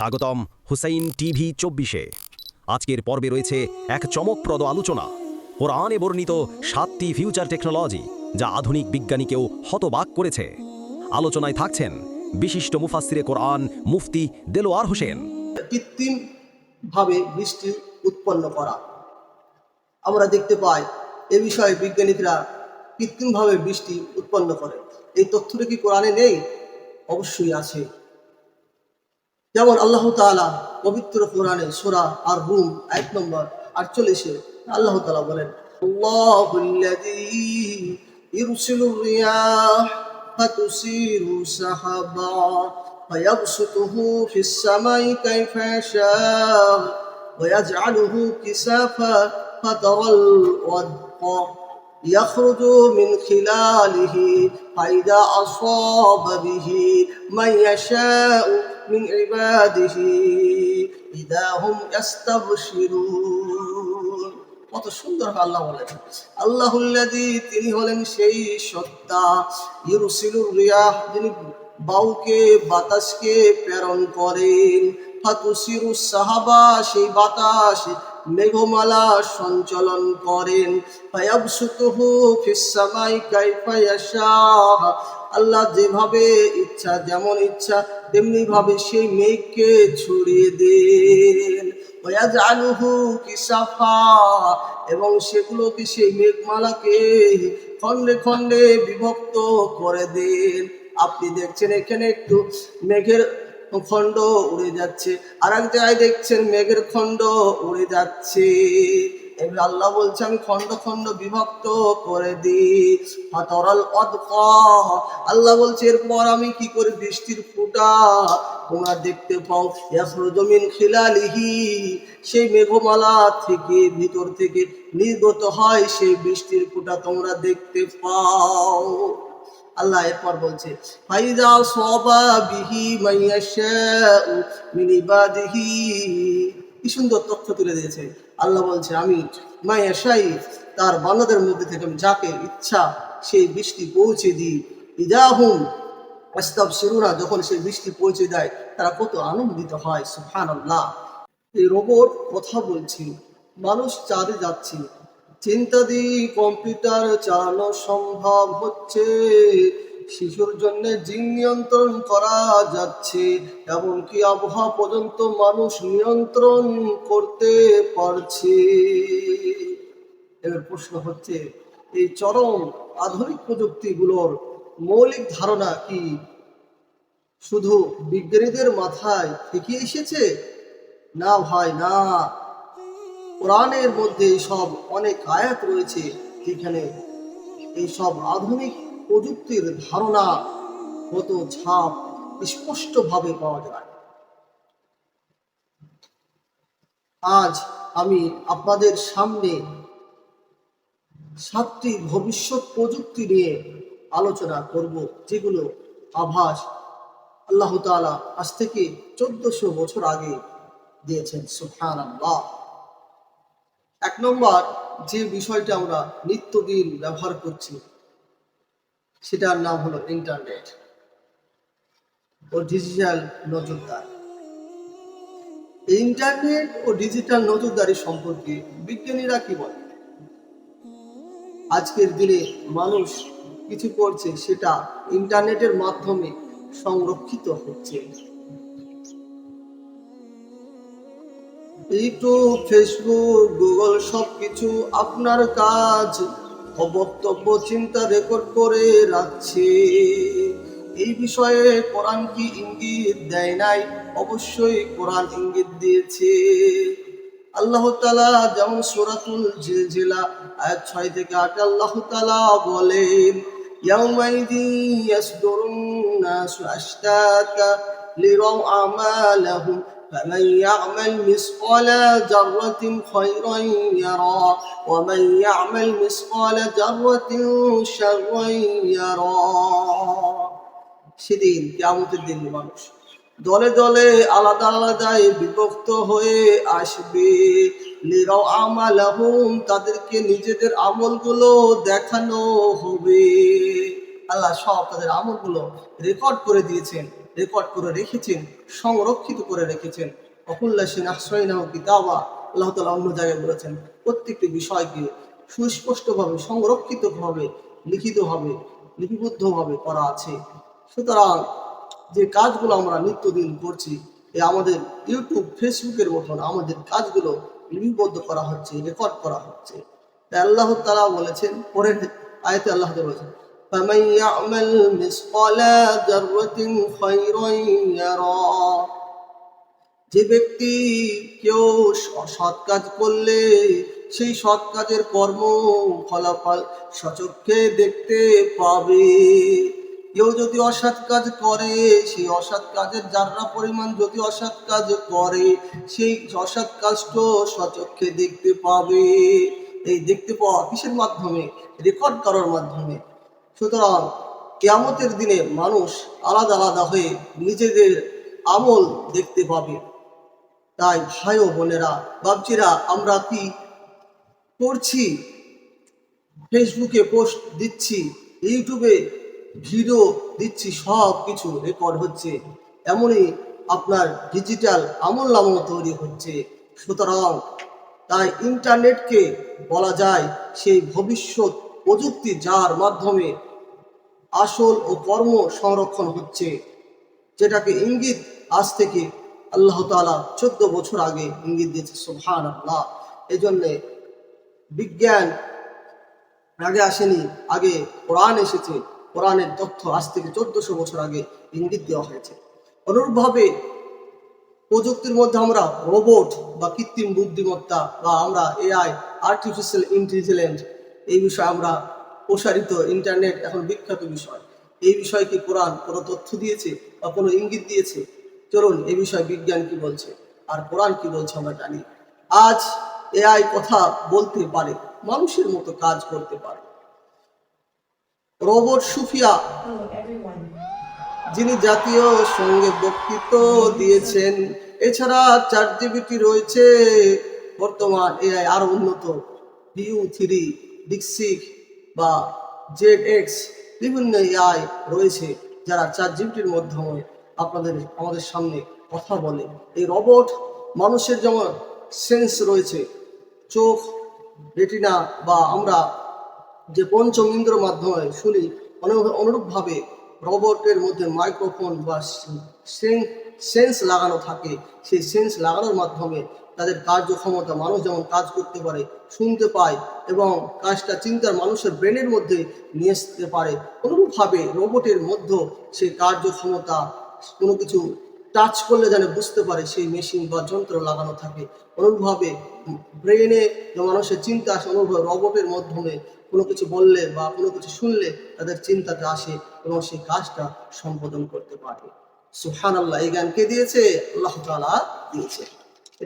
স্বাগতম হুসাইন টিভি চব্বিশে। আজকের পর্বে রয়েছে এক চমকপ্রদ আলোচনা। কোরআনে বর্ণিত সাতটি ফিউচার টেকনোলজি, যা আধুনিক বিজ্ঞানীকেও হতবাক করেছে। আলোচনায় থাকছেন বিশিষ্ট মুফাসিরে কোরআন মুফতি দেলোয়ার হোসেন। কৃত্রিম ভাবে বৃষ্টি উৎপন্ন করা। আমরা দেখতে পাই এ বিষয়ে বিজ্ঞানীরা কৃত্রিমভাবে বৃষ্টি উৎপন্ন করে। এই তথ্যটা কি কোরআনে নেই? অবশ্যই আছে। যেমন আল্লাহ তাআলা পবিত্র কোরআনে সোরা আর রুম এক নম্বর আটচল্লিশে আল্লাহ তাআলা বলেন আল্লাহুল্লাযী ইরসিলু রিয়াহ ফাতুসিরু সাহাবা فيبسطه في السماء كيف يشاء ويجعله كسافا فترى الودق يخرج من خلاله فإذا أصاب به من يشاء من عباده إذا هم يستبشرون কত সুন্দর আল্লাহ বলেন আল্লাহুল্লাদি তিনি হলেন সেই সত্তা ইউরসিলুর রিয়াহ যিনি বাউকে বাতাসকে প্রেরণ করেন ফাতুসিরু সাহাবা সেই বাতাস মেঘমালা সঞ্চালন করেন। ফায়াবসুতুহু ফিস সামাই কাইফা ইয়াশা আল্লাহ যেভাবে ইচ্ছা, যেমন ইচ্ছা তেমনি ভাবে সেই মেঘকে ছড়িয়ে দেন। ওয়াজআলুহু কিসাফা। এবং সেগুলোকে সেই মেঘমালাকে খণ্ডে খণ্ডে বিভক্ত করে দেন। আপনি দেখছেন এখানে একটু মেঘের খণ্ড উড়ে যাচ্ছে। আর এক জায়গায় দেখছেন মেঘের খণ্ড উড়ে যাচ্ছে। এবার আল্লাহ বলছে, আমি খণ্ড খণ্ড বিভক্ত করে দিই। ফাতরাল আল্লাহ বলছে, এরপর আমি কি করে? বৃষ্টির ফুটা তোমরা দেখতে পাও। ইয়াখরুজু মিন খিলালিহি। সেই মেঘমালা থেকে, ভিতর থেকে নির্গত হয় সেই বৃষ্টির ফুটা তোমরা দেখতে পাও। আল্লাহ এরপর বলছে, ফাইদা সবা বিহি মিন ইবাদিহি। কি সুন্দর তথ্য তুলে দিয়েছে। আল্লাহ বলছে, আমি মাইয়াশাই, তার বান্দাদের মধ্যে থেকে আমি যাকে ইচ্ছা সেই বৃষ্টি পৌঁছে দিই। ইদাহুম আস্তাব শিরুরা যখন সেই বৃষ্টি পৌঁছে দেয়, তারা কত আনন্দিত হয়, সুবহানাল্লাহ। এই রোবট কথা বলছি, মানুষ চাঁদে যাচ্ছে। চিন্তা দিয়ে কম্পিউটার চালানো সম্ভব হচ্ছে। শিশুর জন্য জিন নিয়ন্ত্রণ করা যাচ্ছে, এমনকি আবহাওয়া পর্যন্ত মানুষ নিয়ন্ত্রণ করতে পারছে। এবার প্রশ্ন হচ্ছে, এই চরম আধুনিক প্রযুক্তিগুলোর মৌলিক ধারণা কি শুধু বিজ্ঞানীদের মাথায় থেকে এসেছে? না ভাই, না। কোরআনের মধ্যে সব অনেক আয়াত রয়েছে, যেখানে এই সব আধুনিক প্রযুক্তির ধারণা মতো ছাপ স্পষ্টভাবে পাওয়া যায়। আজ আমি আপনাদের সামনে সাতটি ভবিষ্যৎ প্রযুক্তি নিয়ে আলোচনা করব, যেগুলো আভাস আল্লাহ তাআলা আজ থেকে চোদ্দশো বছর আগে দিয়েছেন সুফান এক নম্বর যে বিষয়টা আমরা নিত্যদিন ব্যবহার করছি, সেটার নাম হলো ইন্টারনেট ও ডিজিটাল নজরদার। ইন্টারনেট ও ডিজিটাল নজরদারি সম্পর্কে বিজ্ঞানীরা কি বলে? আজকের দিনে মানুষ কিছু করছে, সেটা ইন্টারনেটের মাধ্যমে সংরক্ষিত হচ্ছে। ইউটিউব ফেসবুক গুগল সবকিছু আপনার কাজ ও বক্তব্য চিন্তা রেকর্ড করে রাখছে এই বিষয়ে কোরআন কি ইঙ্গিত দেয় নাই অবশ্যই কোরআন ইঙ্গিত দিয়েছে আল্লাহ তালা যেমন সুরাতুল জিলজিলা আয়াত ছয় থেকে আট আল্লাহ তালা বলেন يومئذ يصدر الناس أشتاتا ليروا أعمالهم فمن يعمل مثقال ذرة خيرا يرى ومن يعمل مثقال ذرة شرا يرى সেদিন কেমতের দিন মানুষ দলে দলে আলাদা আলাদায় বিভক্ত হয়ে আসবে লিরাও আমালাহুম তাদেরকে নিজেদের আমলগুলো দেখানো হবে আল্লাহ সব তাদের আমলগুলো রেকর্ড করে দিয়েছেন রেকর্ড করে রেখেছেন, সংরক্ষিত করে রেখেছেন। অকুল্লাসিন আশ্রয়নাহ কিতাবা, আল্লাহ তালা অন্য জায়গায় বলেছেন, প্রত্যেকটি বিষয়কে সুস্পষ্টভাবে, সংরক্ষিতভাবে, লিখিতভাবে, লিপিবদ্ধভাবে করা আছে। সুতরাং যে কাজগুলো আমরা নিত্যদিন করছি, এ আমাদের ইউটিউব, ফেসবুকের মতন আমাদের কাজগুলো লিপিবদ্ধ করা হচ্ছে, রেকর্ড করা হচ্ছে। তাই আল্লাহ তালা বলেছেন, পরের আয়তে আল্লাহ বলেছেন فمن يعمل مثقال ذرة خيرا يرى যে ব্যক্তি কেউ স- সৎ কাজ করলে সেই সৎ কাজের কর্ম ফলাফল সচক্ষে দেখতে পাবে কেউ যদি অসৎ কাজ করে সেই অসৎ কাজের যারা পরিমাণ যদি অসৎ কাজ করে সেই অসৎ কাজটা সচক্ষে দেখতে পাবে এই দেখতে পাওয়া কিসের মাধ্যমে রেকর্ড করার মাধ্যমে সুতরাং কেয়ামতের দিনে মানুষ আলাদা আলাদা হয়ে নিজেদের আমল দেখতে পাবে। তাই ভাই ও বোনেরা বাবজিরা আমরা কি করছি ফেসবুকে পোস্ট দিচ্ছি ইউটিউবে ভিডিও দিচ্ছি, সব কিছু রেকর্ড হচ্ছে। এমনই আপনার ডিজিটাল আমল নামও তৈরি হচ্ছে। সুতরাং তাই ইন্টারনেটকে বলা যায় সেই ভবিষ্যৎ প্রযুক্তি যার মাধ্যমে আসল ও কর্ম সংরক্ষণ হচ্ছে, যেটাকে ইঙ্গিত আজ থেকে আল্লাহ তাআলা চোদ্দ বছর আগে ইঙ্গিত দিয়েছে সুবহান আল্লাহ এই জন্যে বিজ্ঞান আগে আসেনি, আগে কোরআন এসেছে, কোরআনের তথ্য আজ থেকে চোদ্দশো বছর আগে ইঙ্গিত দেওয়া হয়েছে। অনুরূপভাবে প্রযুক্তির মধ্যে আমরা রোবট বা কৃত্রিম বুদ্ধিমত্তা বা আমরা এআই আর্টিফিশিয়াল ইন্টেলিজেন্স এই বিষয়ে আমরা প্রসারিত ইন্টারনেট এখন বিখ্যাত বিষয়। এই বিষয়ে কি কোরআন কোনো তথ্য দিয়েছে বা কোনো ইঙ্গিত দিয়েছে? চলুন এই বিষয়ে বিজ্ঞান কি বলছে আর কোরআন কি বলছে আমরা জানি। আজ এআই কথা বলতে পারে, মানুষের মতো কাজ করতে পারে। রোবট সুফিয়া, যিনি জাতীয় সঙ্গে বক্তৃত্ব দিয়েছেন, এছাড়া চার জিবিটি রয়েছে। বর্তমান এআই আরও উন্নত। ভিউ থ্রি ডিক্সিক বা জেড এক্স বিভিন্ন এআই রয়েছে যারা চার জিবিটির মাধ্যমে আপনাদের, আমাদের সামনে কথা বলে। এই রোবট মানুষের যেমন সেন্স রয়েছে, চোখ রেটিনা বা আমরা যে পঞ্চম ইন্দ্র মাধ্যমে শুনি অনু- অনুরূপভাবে রোবটের মধ্যে মাইক্রোফোন বা সেন্স লাগানো থাকে, সেই সেন্স লাগানোর মাধ্যমে তাদের কার্যক্ষমতা, মানুষ যেমন কাজ করতে পারে, শুনতে পায় এবং কাজটা চিন্তার মানুষের ব্রেনের মধ্যে নিয়ে আসতে পারে। অনুরূপভাবে রোবটের মধ্যে সেই কার্যক্ষমতা কোনো কিছু টাচ করলে যেন বুঝতে পারে, সেই মেশিন বা যন্ত্র লাগানো থাকে। অনুরূপভাবে ব্রেনে মানুষের চিন্তা আসে অনুরূপভাবে রোবটের মাধ্যমে কোনো কিছু বললে বা কোনো কিছু শুনলে তাদের চিন্তাতে আসে এবং সেই কাজটা সম্পাদন করতে পারে। সুহান আল্লাহ এই কে দিয়েছে? আল্লাহ তালা দিয়েছে।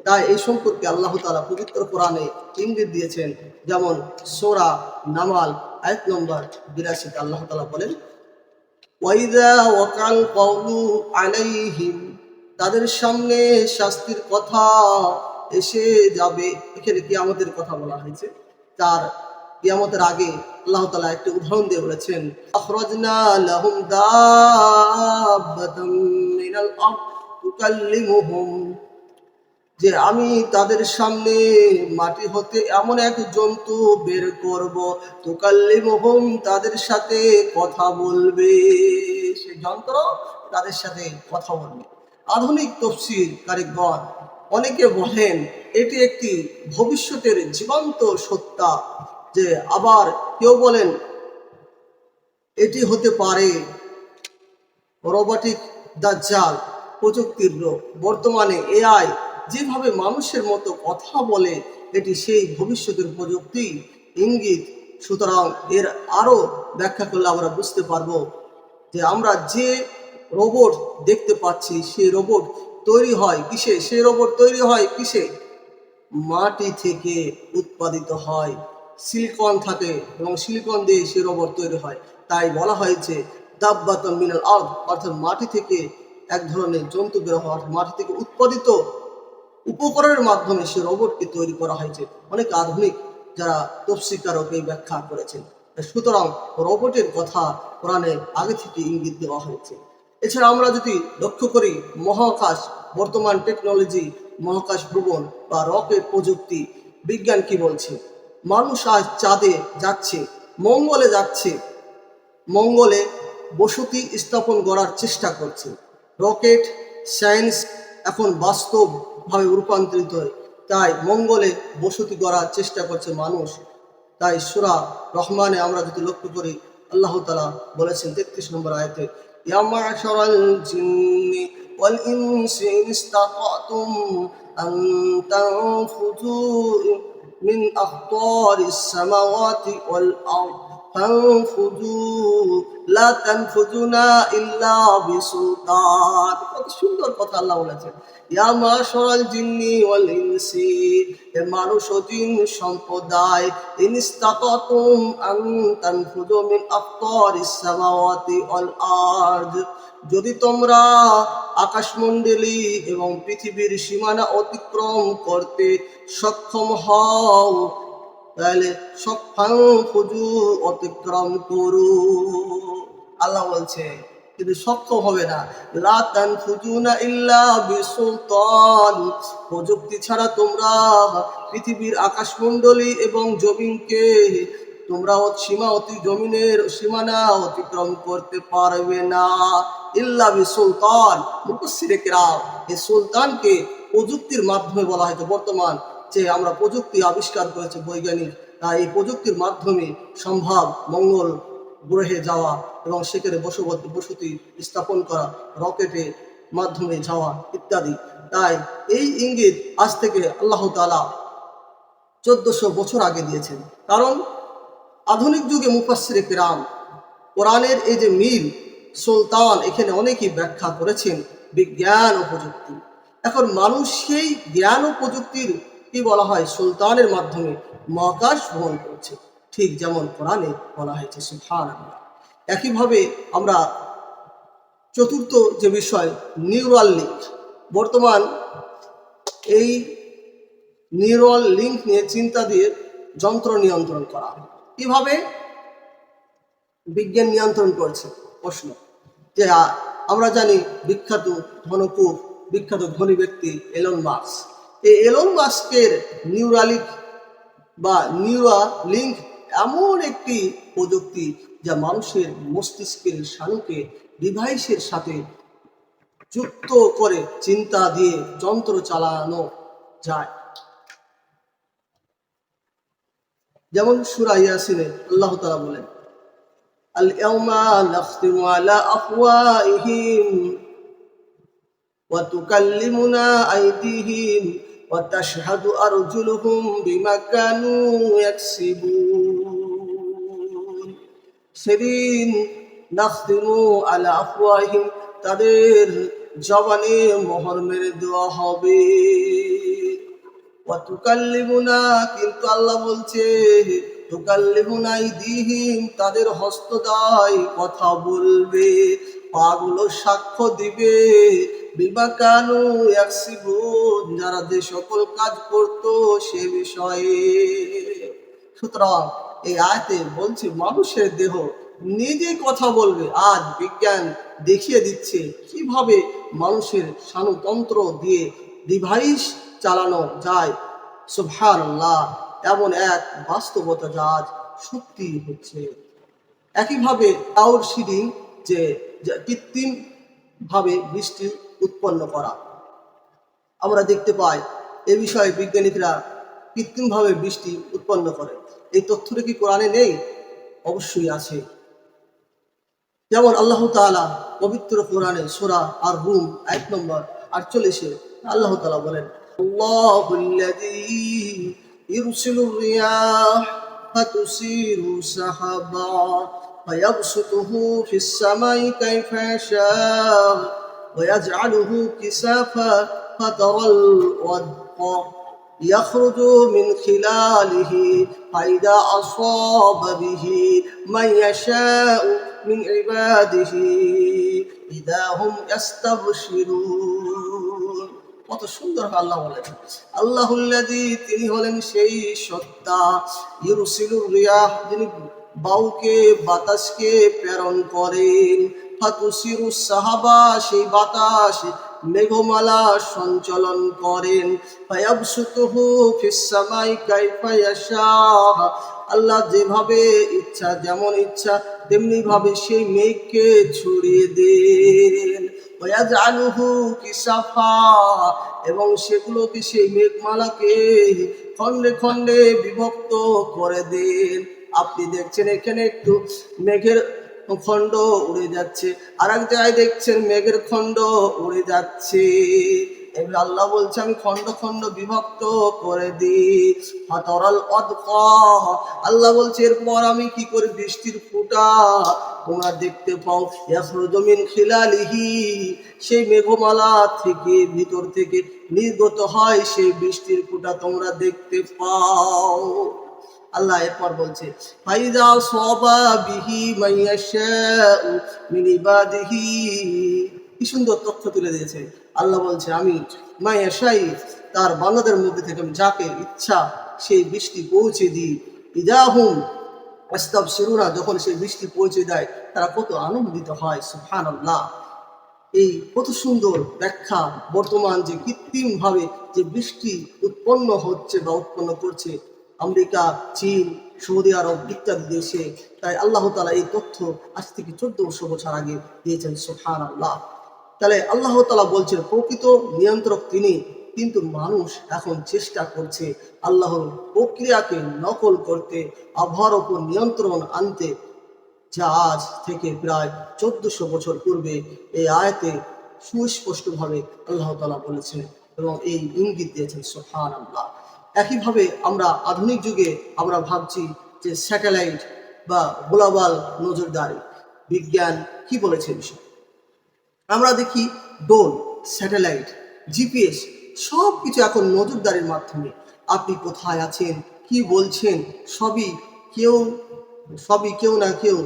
তাই এই সম্পর্কে আল্লাহ তালা পবিত্র কোরআনে ইঙ্গিত দিয়েছেন। যেমন সোরা নামাল, আয়াত নম্বর বিরাশিতে আল্লাহ তালা বলেন, ওয়াইদা ওয়াকাল কওলু আলাইহিম তাদের সামনে শাস্তির কথা এসে যাবে। এখানে কি আমাদের কথা বলা হয়েছে? তার কিয়ামতের আগে আল্লাহ তাআলা একটা উদাহরণ দিয়ে বলেছেন, আখরাজনা লাহুম দাব্বাতাম মিনাল আরদ তুকাল্লিমুহুম। যে আমি তাদের সামনে মাটি হতে এমন এক জন্তু বের করব, তুকাল্লিমুহুম তাদের সাথে কথা বলবে। সেই যন্ত্র তাদের সাথে কথা বলবে। আধুনিক তফসির কারিগণ অনেকে বলেন, এটি একটি ভবিষ্যতের জীবন্ত সত্তা। যে আবার কেউ বলেন, এটি হতে পারে রোবটিক দাজ্জাল, প্রযুক্তির রোগ বর্তমানে এআই যেভাবে মানুষের মতো কথা বলে, এটি সেই ভবিষ্যতের প্রযুক্তি। ইঙ্গিত, সুতরাং এর আরও ব্যাখ্যা করলে আমরা বুঝতে পারব যে আমরা যে রোবট দেখতে পাচ্ছি, সেই রোবট তৈরি হয় কিসে? সেই রোবট তৈরি হয় কিসে? মাটি থেকে উৎপাদিত হয়। সিলিকন থাকে এবং সিলিকন দিয়ে সে রোবট তৈরি হয়। তাই বলা হয়েছে দাব্বাতন মিনাল আর্থ অর্থাৎ মাটি থেকে এক ধরনের জন্তু বের হওয়া মাটি থেকে উৎপাদিত উপকরণের মাধ্যমে সে রোবটকে তৈরি করা হয়েছে। অনেক আধুনিক যারা তফসিকারক এই ব্যাখ্যা করেছেন। সুতরাং রোবটের কথা কোরআনে আগে থেকে ইঙ্গিত দেওয়া হয়েছে। এছাড়া আমরা যদি লক্ষ্য করি, মহাকাশ, বর্তমান টেকনোলজি মহাকাশ ভ্রমণ বা রকেট প্রযুক্তি, বিজ্ঞান কি বলছে? মানুষ আজ চাঁদে যাচ্ছে মঙ্গলে যাচ্ছে মঙ্গলে বসতি স্থাপন করার চেষ্টা করছে রকেট সায়েন্স এখন বাস্তবভাবে রূপান্তরিত হয় তাই মঙ্গলে বসতি করার চেষ্টা করছে মানুষ তাই সুরা রহমানে আমরা যদি লক্ষ্য করি আল্লাহ তালা বলেছেন তেত্রিশ নম্বর আয়তে يا معشر الجن والإنس إن استطعتم أن تنفذوا من أقطار السماوات والأرض. কত সুন্দর কথা জিন্নি মানুষ সম্প্রদায় যদি তোমরা আকাশমণ্ডলী এবং পৃথিবীর সীমানা অতিক্রম করতে সক্ষম হও তাহলে ফুজু অতিক্রম করু। আল্লাহ বলছে, কিন্তু সক্ষম হবে না। লাতান ইল্লা বিসুলতান। প্রযুক্তি ছাড়া তোমরা পৃথিবীর আকাশমণ্ডলী এবং জমিনকে, তোমরা সীমা অতি জমিনের সীমানা অতিক্রম করতে পারবে না। ইল্লা বিসুলতান। মুখসিরে কেরাম, এই সুলতানকে প্রযুক্তির মাধ্যমে বলা হয়েছে। বর্তমান যে আমরা প্রযুক্তি আবিষ্কার করেছে বৈজ্ঞানিক। তাই এই প্রযুক্তির মাধ্যমে সম্ভব মঙ্গল গ্রহে যাওয়া এবং সেখানে বসবতি বসতি স্থাপন করা রকেটের মাধ্যমে যাওয়া ইত্যাদি। তাই এই ইঙ্গিত আজ থেকে আল্লাহ তালা চোদ্দশো বছর আগে দিয়েছেন। কারণ আধুনিক যুগে মুফাসির কিরাম, কোরআনের এই যে মিল, সুলতান এখানে অনেকেই ব্যাখ্যা করেছেন বিজ্ঞান ও প্রযুক্তি। এখন মানুষ সেই জ্ঞান ও প্রযুক্তির কি বলা হয় সুলতানের মাধ্যমে মহাকাশ ভ্রমণ করছে। ঠিক যেমন কোরআনে বলা হয়েছে সুফান একইভাবে আমরা চতুর্থ যে বিষয়, নিউরাল লিঙ্ক। বর্তমান এই নিউরাল লিঙ্ক নিয়ে চিন্তা দিয়ে যন্ত্র নিয়ন্ত্রণ করা। কীভাবে? বিজ্ঞান নিয়ন্ত্রণ করছে। প্রশ্ন। যে আমরা জানি বিখ্যাত ধনকুব বিখ্যাত ধনী ব্যক্তি এলন মাস্ক। এই এলন মাস্কের নিউরালিক বা নিউরা লিঙ্ক এমন একটি প্রযুক্তি যা মানুষের মস্তিষ্কের শানুকে ডিভাইসের সাথে যুক্ত করে চিন্তা দিয়ে যন্ত্র চালানো যায় যেমন সুরা ইয়াসিনে আল্লাহ তাআলা বলেন اليوم نختم على أفواههم وتكلمنا أيديهم وتشهد أرجلهم بما كانوا يكسبون সেদিন নাখতিমু আলা আফওয়াহিম তাদের জবানে মোহর মেরে দেওয়া হবে ওয়াতুকাল্লিমুনা কিন্তু আল্লাহ বলছে তুকাল্লিমুনা ইদিহিম তাদের হস্তদায় কথা বলবে পাগুলো সাক্ষ্য দিবে বিমা কানু যারা যে সকল কাজ করত সে বিষয়ে। সুতরাং এই আয়তে বলছে, মানুষের দেহ নিজে কথা বলবে, আজ বিজ্ঞান দেখিয়ে দিচ্ছে কীভাবে মানুষের সানুতন্ত্র দিয়ে ডিভাইস চালানো যায়। সুবহান এমন এক বাস্তবতা যা আজ সত্যি হচ্ছে। একইভাবে টাওয়ার সিডিং যে যে কৃত্রিম ভাবে বৃষ্টি উৎপন্ন করা আমরা দেখতে পাই এ বিষয়ে বিজ্ঞানীরা কৃত্রিমভাবে বৃষ্টি উৎপন্ন করে এই তথ্যটা কি কোরআনে নেই অবশ্যই আছে যেমন আল্লাহ তাআলা পবিত্র কোরআনে সোরা আর রুম এক নম্বর আটচল্লিশে আল্লাহ তাআলা বলেন আল্লাহুল্লাযী ইরসিলুর রিয়াহ ফাতুসিরু সাহাবা فيبسطه في السماء كيف يشاء ويجعله كسافا فترى الودق يخرج من خلاله فإذا أصاب به من يشاء من عباده إذا هم يستبشرون কত সুন্দর আল্লাহ বলেছেন আল্লাহুল্লাদি তিনি হলেন সেই সত্তা ইউরুসিলুর রিয়াহ যিনি বাউকে বাতাসকে প্রেরণ করেন ফাতুসিরু সাহাবা, সেই বাতাস মেঘমালা সঞ্চালন করেন। ফায়াবসুতুহু ফিস সামাই আল্লাহ যেভাবে ইচ্ছা, যেমন ইচ্ছা তেমনি ভাবে সেই মেঘকে ছড়িয়ে দেন। ওয়াজআলুহু কিসাফা। এবং সেগুলোকে, সেই মেঘমালাকে খণ্ডে খণ্ডে বিভক্ত করে দেন। আপনি দেখছেন এখানে একটু মেঘের খণ্ড উড়ে যাচ্ছে। আর এক জায়গায় দেখছেন মেঘের খণ্ড উড়ে যাচ্ছে। এবার আল্লাহ বলছে, আমি খণ্ড খণ্ড বিভক্ত করে দিই। ফাতরাল অদকা আল্লাহ বলছে, এরপর আমি কি করে বৃষ্টির ফুটা তোমরা দেখতে পাও? জমিন মিন খিলালিহি। সেই মেঘমালা থেকে, ভিতর থেকে নির্গত হয় সেই বৃষ্টির ফুটা তোমরা দেখতে পাও। আল্লাহ এরপর বলছে, ফাইদা সবা বিহি মিন ইবাদিহি। কি সুন্দর তথ্য তুলে দিয়েছে। আল্লাহ বলছে, আমি মাইয়াশাই তার বান্দাদের মধ্যে থেকে আমি যাকে ইচ্ছা সেই বৃষ্টি পৌঁছে দিই। ইদাহুম আস্তাব শিরুনা যখন সেই বৃষ্টি পৌঁছে দেয়, তারা কত আনন্দিত হয় সুফান আল্লাহ এই কত সুন্দর ব্যাখ্যা, বর্তমান যে কৃত্রিমভাবে যে বৃষ্টি উৎপন্ন হচ্ছে বা উৎপন্ন করছে আমেরিকা, চীন, সৌদি আরব ইত্যাদি দেশে। তাই আল্লাহ তালা এই তথ্য আজ থেকে চোদ্দশো বছর আগে দিয়েছেন সোফান আল্লাহ তাহলে আল্লাহ তালা বলছেন, প্রকৃত নিয়ন্ত্রক তিনি, কিন্তু মানুষ এখন চেষ্টা করছে আল্লাহর প্রক্রিয়াকে নকল করতে, আবহাওয়ার উপর নিয়ন্ত্রণ আনতে। যা আজ থেকে প্রায় চোদ্দশো বছর পূর্বে এই আয়াতে সুস্পষ্টভাবে আল্লাহ তালা বলেছেন এবং এই ইঙ্গিত দিয়েছেন সোহান আল্লাহ একইভাবে আমরা আধুনিক যুগে আমরা ভাবছি যে স্যাটেলাইট বা গ্লোবাল নজরদারি। বিজ্ঞান কি বলেছে বিষয়? আমরা দেখি ডোন স্যাটেলাইট, জিপিএস সব কিছু এখন নজরদারির মাধ্যমে। আপনি কোথায় আছেন, কি বলছেন, সবই কেউ সবই কেউ না কেউ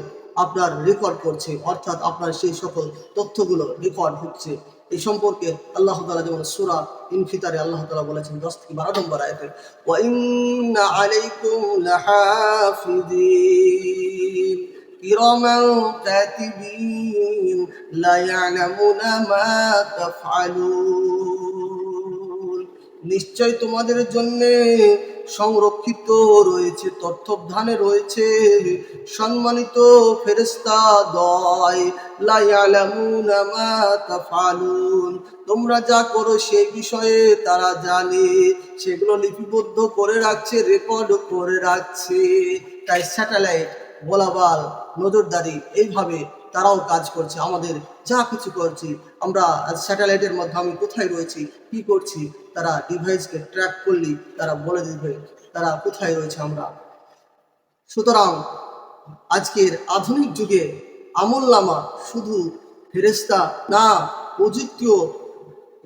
আপনার রেকর্ড করছে, অর্থাৎ আপনার সেই সকল তথ্যগুলো রেকর্ড হচ্ছে। এই সম্পর্কে আল্লাহ তালা যেমন সুরা ইনফিতারে আল্লাহ তালা বলেছেন দশ থেকে বারো নম্বর আয়তে وَإِنَّ عَلَيْكُمْ لَحَافِظِينَ كِرَامًا كَاتِبِينَ لَا يَعْلَمُونَ مَا تَفْعَلُونَ নিশ্চয় তোমাদের জন্য সংরক্ষিত রয়েছে তত্ত্বধানে রয়েছে, সম্মানিত ফেরেস্তা দয় তোমরা যা করো সেই বিষয়ে তারা জানে, সেগুলো লিপিবদ্ধ করে রাখছে, রেকর্ড করে রাখছে। তাই স্যাটেলাইট গোলাবাল নজরদারি, এইভাবে তারাও কাজ করছে, আমাদের যা কিছু করছি। আমরা স্যাটেলাইটের মাধ্যমে কোথায় রয়েছি, কি করছি, তারা ডিভাইসকে ট্র্যাক করলেই তারা বলে দিবে, তারা কোথায় রয়েছে আমরা। সুতরাং আজকের আধুনিক যুগে আমল নামা শুধু ফেরেস্তা না, প্রযুক্তিও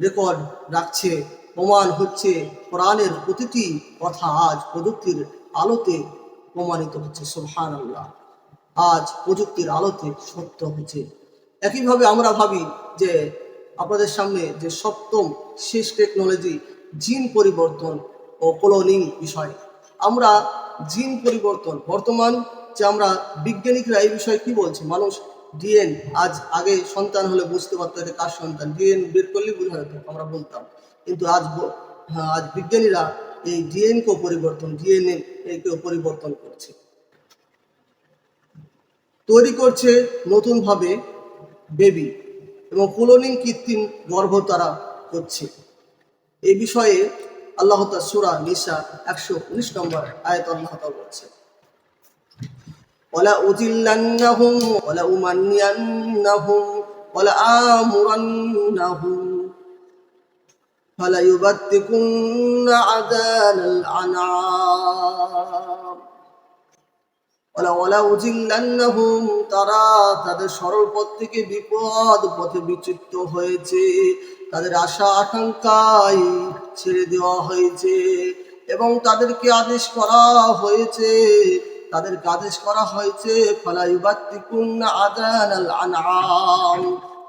রেকর্ড রাখছে। প্রমাণ হচ্ছে, কোরআনের প্রতিটি কথা আজ প্রযুক্তির আলোতে প্রমাণিত হচ্ছে সোহান আল্লাহ আজ প্রযুক্তির আলোতে সত্য হচ্ছে একইভাবে আমরা ভাবি যে আপনাদের সামনে যে সপ্তম শেষ টেকনোলজি জিন পরিবর্তন ও ক্লোনিং বিষয় আমরা জিন পরিবর্তন বর্তমান যে আমরা বিজ্ঞানিকরা এই বিষয়ে কি বলছে? মানুষ ডিএন আজ আগে সন্তান হলে বুঝতে পারতো এটা কার সন্তান? ডিএন বের করলেই বোঝা যেত আমরা বলতাম। কিন্তু আজ হ্যাঁ, আজ বিজ্ঞানীরা এই ডিএনকেও পরিবর্তন ডিএনএ কেও পরিবর্তন করছে। তৈরি করছে নতুনভাবে বেবি এবং ক্লোনিং কৃত্রিম গর্ভ তারা করছে এই বিষয়ে আল্লাহ তাআলা সূরা নিসা একশো উনিশ নম্বর আয়াত আল্লাহ তাআলা বলছে ওলা উজিল্লান্নাহুম ওলা উমান্নিয়ান্নাহুম ওলা আমুরান্নাহুম فليبتكن عذان الأنعام তারা তাদের সরল পথ থেকে বিপদ পথে বিচ্যুত হয়েছে। তাদের আশা আকাঙ্ক্ষায় ছেড়ে দেওয়া হয়েছে এবং তাদেরকে আদেশ করা হয়েছে। তাদেরকে আদেশ করা হয়েছে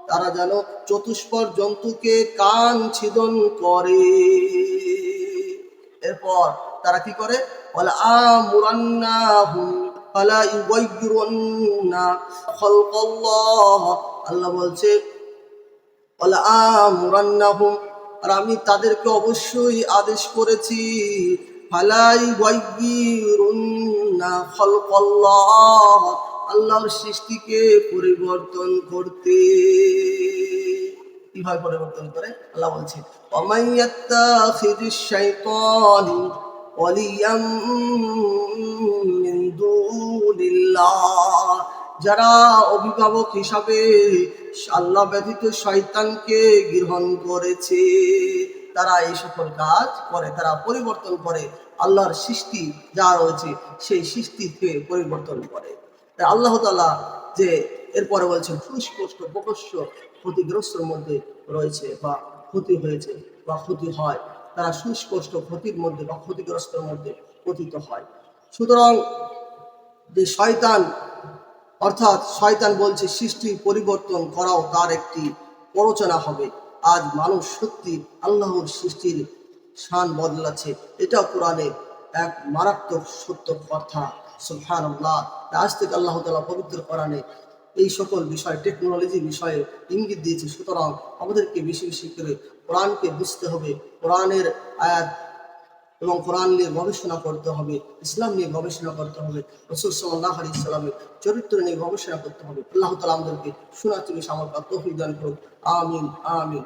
তারা যেন চতুষ্পর জন্তুকে কান ছিদন করে। এরপর তারা কি করে? বলে আমুরান্নাহুম বলছে আর আমি তাদেরকে অবশ্যই আদেশ করেছি ফালাই ওয়াইয়িরুন্না আল্লাহর সৃষ্টিকে পরিবর্তন করতে। কীভাবে পরিবর্তন করে? আল্লাহ বলছে ওয়ামাইয়াত্তাখিদিশ শাইতানি দুনিল্লাহ। যারা অভিভাবক হিসাবে আল্লাহ ব্যতীত শয়তানকে গ্রহণ করেছে, তারা এই সকল কাজ করে, তারা পরিবর্তন করে আল্লাহর সৃষ্টি যা রয়েছে, সেই সৃষ্টিকে পরিবর্তন করে। আল্লাহ তালা যে এরপরে বলছেন, সুস্পষ্ট প্রকর্ষ ক্ষতিগ্রস্তর মধ্যে রয়েছে বা ক্ষতি হয়েছে বা ক্ষতি হয়। তারা সুস্পষ্ট ক্ষতির মধ্যে বা ক্ষতিগ্রস্তের মধ্যে পতিত হয়। সুতরাং যে শয়তান, অর্থাৎ শয়তান বলছে সৃষ্টি পরিবর্তন করাও তার একটি প্ররোচনা হবে। আজ মানুষ সত্যি আল্লাহর সৃষ্টির শান বদলাচ্ছে। এটা কোরআনে এক মারাত্মক সত্য কথা। সুলহান আজ থেকে আল্লাহ তালা পবিত্র কোরআনে এই সকল বিষয় টেকনোলজি বিষয়ে ইঙ্গিত দিয়েছে। সুতরাং আমাদেরকে বেশি বেশি করে কোরআনকে বুঝতে হবে। কোরআনের আয়াত এবং কোরআন নিয়ে গবেষণা করতে হবে, ইসলাম নিয়ে গবেষণা করতে হবে, রসুল সাল্লাহ আলী ইসলামের চরিত্র নিয়ে গবেষণা করতে হবে। আল্লাহ তালা আমাদেরকে শোনা থেকে আমার তহিদান করুন। আমিন আমিন।